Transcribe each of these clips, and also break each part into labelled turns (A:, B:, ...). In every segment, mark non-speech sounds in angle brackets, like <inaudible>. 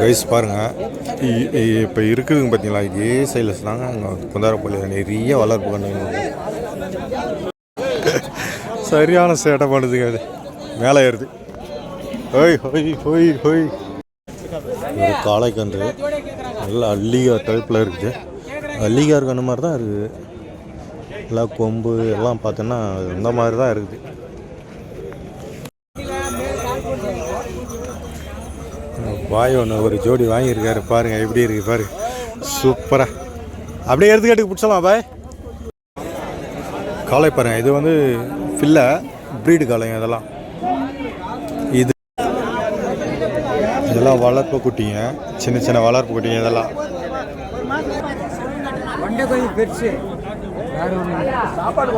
A: Guys பாருங்கள் இப்போ இருக்குதுங்க பார்த்தீங்களா இதே சைடில் தாங்க அங்கே குந்தாரப்பள்ளியில் நிறைய வளர்ப்பு கண்டுங்க சரியான சேட்டை பண்ணுதுங்க அது மேலே ஏறுது. ஹோய் ஹோய் ஹோய் ஹோய். ஒரு காளைக்கன்று நல்லா அல்லிகார் டைப்பில் இருக்குது. அல்லிகார் கன்று மாதிரி தான் இருக்குது. எல்லாம் கொம்பு எல்லாம் பார்த்தோன்னா இந்த மாதிரி தான் இருக்குது. பாய் ஒன்று ஒரு ஜோடி வாங்கியிருக்காரு. பாருங்க எப்படி இருக்கு பாரு. சூப்பராக அப்படியே எடுத்துக்காட்டுக்கு பிடிச்சலாம் பாய். காளை பாருங்கள் இது வந்து ஃபில்ல ப்ரீடு காளைங்க இதெல்லாம். இது இதெல்லாம் வளர்ப்பு குட்டிங்க. சின்ன சின்ன வளர்ப்பு குட்டிங்க இதெல்லாம்.
B: பெருசு. சாப்பாடு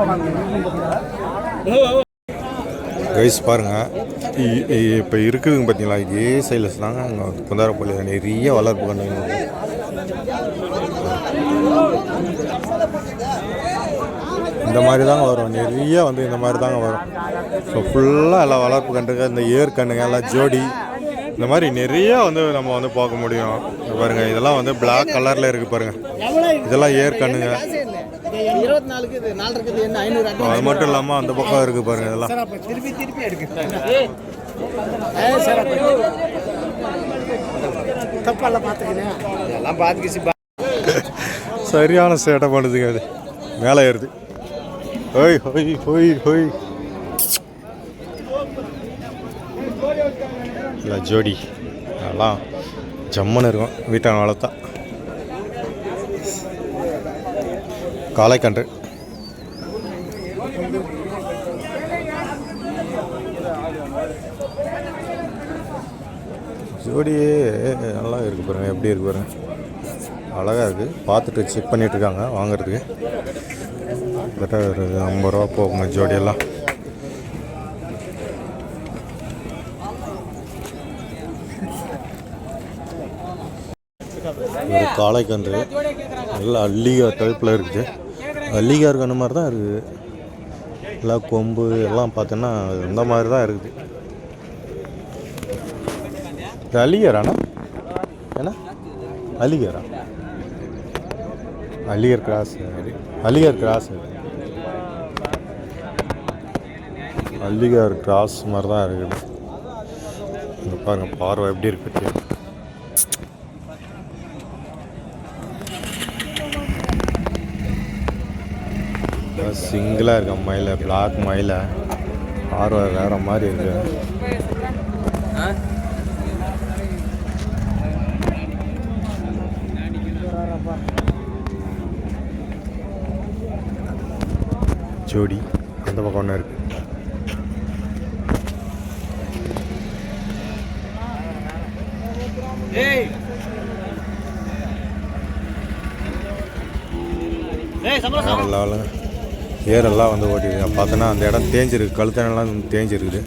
A: கைஸ் பாருங்கள் இப்போ இருக்குதுங்க பார்த்தீங்களா இதே சைலஸ் தாங்க அங்கே குந்தாரப்பள்ளியில் நிறைய வளர்ப்பு கண்டுங்க இந்த மாதிரி தாங்க வரும். நிறைய வந்து இந்த மாதிரி தாங்க வரும். ஸோ ஃபுல்லாக எல்லாம் வளர்ப்பு கண்டுங்க இந்த ஏர் கண்ணுங்க எல்லாம் ஜோடி. இந்த மாதிரி நிறைய வந்து நம்ம வந்து பார்க்க முடியும். பாருங்கள் பாருங்க இதெல்லாம் வந்து பிளாக் கலரில் இருக்குது பாருங்கள் இதெல்லாம் ஏர் கண்ணுங்க.
B: இருபத்தி நாலுக்கு இது நாலு இருக்குது என்ன? ஐநூறு
A: அது மட்டும் இல்லாமல் அந்த பக்கம் இருக்குது பாருங்க இதெல்லாம்.
B: சார் அப்போ திருப்பி திருப்பி எடுக்கு எல்லாம் பார்த்துக்கிச்சு
A: சரியான சேட்டை பண்ணுதுங்க அது மேலே ஏறுது. ஹோய் ஹோய் ஹோய் ஹோய் இல்லை ஜோடி. அதெல்லாம் ஜம்முன்னு இருக்கும். வீட்டான வளர்த்தா. காளைக்கன்று ஜோடியே நல்லா இருக்கு பாருங்க எப்படி இருக்கு பாருங்க. அழகாக இருக்குது பார்த்துட்டு செக் பண்ணிட்டு இருக்காங்க வாங்குறதுக்கு. கிட்டத்தட்ட ஒரு ஐம்பது ரூபா போகுங்க ஜோடியெல்லாம் ஒரு காளைக்கன்று நல்லா அல்லிகார் டைப்பில் இருக்குது. அல்லிகார் கன்று மாதிரி தான் இருக்குது. எல்லாம் கொம்பு எல்லாம் பார்த்தோன்னா இந்த மாதிரி தான் இருக்குது. இது அலிகராண்ணா? என்ன? அலிகரா? Aligarh cross. Aligarh cross Aligarh cross மாதிரி தான் இருக்குது. பாருங்கள் பார்வை எப்படி இருக்கு சிங்கிளாக இருக்க மயில பிளாக் மயில. பார்வை வேற மாதிரி இருக்கு. ஜோடி அந்த பக்கம் ஒன்று இருக்கு.
B: ஏய். ஏய்
A: லெவலுங்க ஏரெல்லாம் வந்து ஓட்டிருக்கு பார்த்தோன்னா அந்த இடம் தேஞ்சிருக்கு. கழுத்தனெல்லாம் தேஞ்சிருக்குது.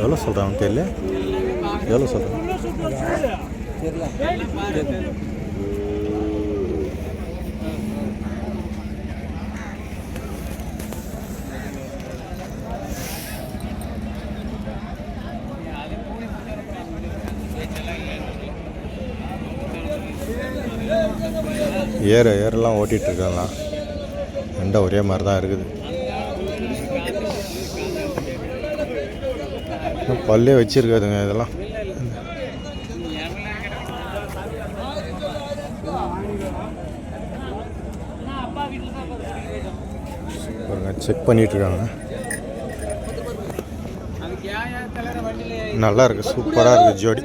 A: எவ்வளோ சொல்கிறாங்க தெரியல. எவ்வளோ சொல்கிறாங்க? ஏற ஏர்லாம் ஓட்டிகிட்ருக்கலாம் ரெண்டும் ஒரே மாதிரி தான் இருக்குது பல்லே வச்சிருக்காதுங்க இதெல்லாம். செக் பண்ணிட்டுருக்காங்க நல்லா இருக்கு சூப்பராக இருக்கு ஜோடி.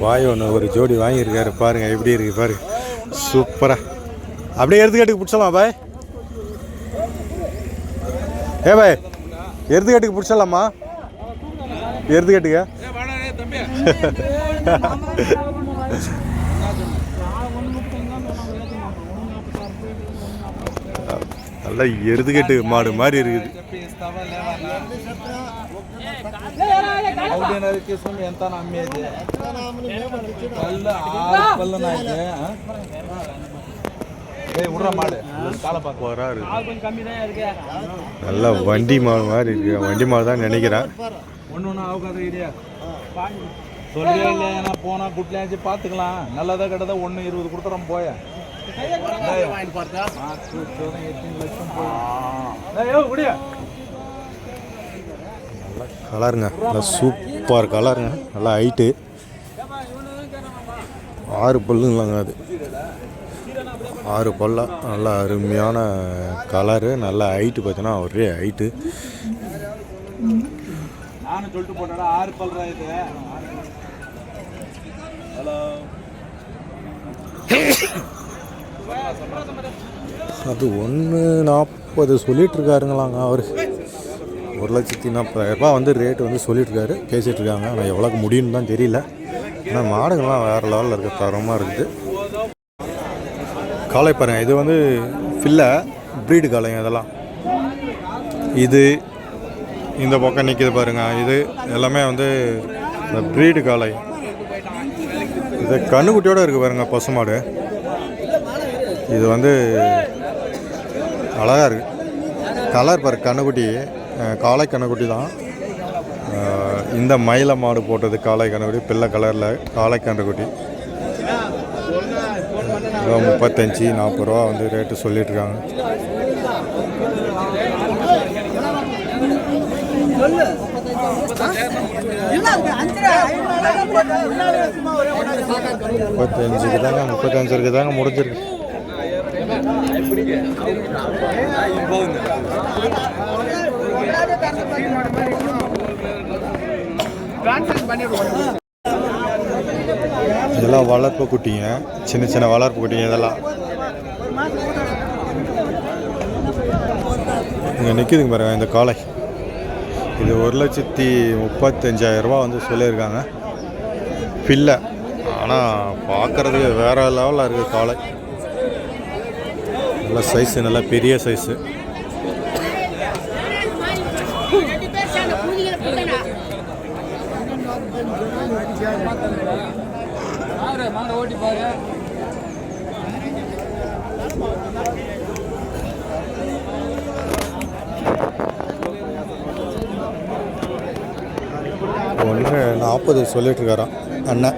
A: பாய் ஒன்று ஒரு ஜோடி வாங்கியிருக்காரு. பாருங்க எப்படி இருக்கு பாரு. சூப்பராக அப்படியே எடுத்துக்காட்டுக்கு பிடிச்சலாம் பாய். ஏ பாய் எடுத்துக்காட்டுக்கு பிடிச்சலாமா எடுத்துக்காட்டுக்க. <laughs> நல்லா எருதுகட்டு மாடு மாதிரி இருக்குது. நல்லா வண்டி மாடு மாதிரி இருக்கு. வண்டி மாடு தான் நினைக்கிறேன்.
B: ஒன்று ஒன்றும் ஆகாத சொல்லியா போனா குட்லாச்சு பார்த்துக்கலாம் நல்லதா கெட்டதா ஒன்று இருபது கொடுத்துறோம் போய.
A: கலருங்க நல்லா சூப்பர் கலருங்க நல்லா ஹைட்டு ஆறு பல்லுங்களாங்க அது. ஆறு பல்லா. நல்லா அருமையான கலரு நல்ல ஹைட்டு பார்த்தீங்கன்னா ஒரே ஹைட்டு
B: நானும் சொல்லிட்டு போட்டா ஆறு பல்றா இது.
A: அது ஒன்று நாற்பது சொல்லிட்டு இருக்காருங்களாங்க அவர். ஒரு லட்சத்தி நாற்பதாயிரரூபா வந்து ரேட்டு வந்து சொல்லிட்டு பேசிகிட்ருக்காங்க ஆனால் எவ்வளோக்கு முடியும்னு தான் தெரியல. ஆனால் மாடுங்கள்லாம் வேறு லெவலில் இருக்க தரமாக இருக்குது. காளை பாருங்கள் இது வந்து ஃபில்ல ப்ரீடு காளைங்க இதெல்லாம். இது இந்த பக்கம் நிற்கிது பாருங்கள் இது எல்லாமே வந்து இந்த ப்ரீடு காளை. இது கண்ணுக்குட்டியோடு இருக்குது பாருங்க பசுமாடு இது வந்து அழகாக இருக்குது கலர் பாரு கண்ணுக்குட்டி. காளை கண்ணுக்குட்டி தான். இந்த மயில மாடு போட்டது காளை கண்ணுக்குட்டி பிள்ளை கலரில் காளை கண்ணுக்குட்டி ரூபா முப்பத்தஞ்சு நாற்பது ரூபா வந்து ரேட்டு சொல்லிட்டுருக்காங்க முப்பத்தஞ்சுக்கு தாங்க முப்பத்தஞ்சுக்கு தாங்க முடிஞ்சிருக்கு. இதெல்லாம் வளர்ப்பு குட்டிங்க. சின்ன சின்ன வளர்ப்பு குட்டிங்க இதெல்லாம். இங்கே நிற்கிதுங்க பாருங்க இந்த காளை. இது ஒரு லட்சத்தி முப்பத்தஞ்சாயிரம் ரூபா வந்து சொல்லியிருக்காங்க. பில்லை. ஆனால் பார்க்குறதுக்கு வேறு லெவலில் இருக்குது காலை நல்ல சைஸு நல்ல பெரிய சைஸு
C: ஓட்டி பாரு.
A: நாற்பது சொல்லிட்டு இருக்காராம் அண்ணன்.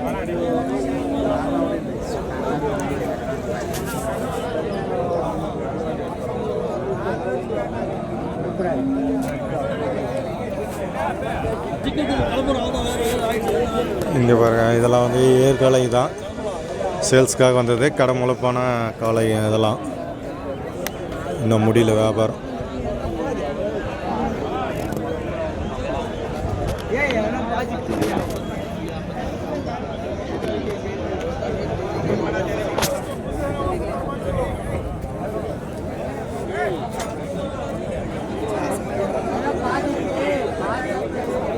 A: இங்கே பாருங்க இதெல்லாம் வந்து ஏற்காலை தான். சேல்ஸ்க்காக வந்தது கடை காலை இதெல்லாம். இன்னும் முடியல வியாபாரம்.
B: Entendeu?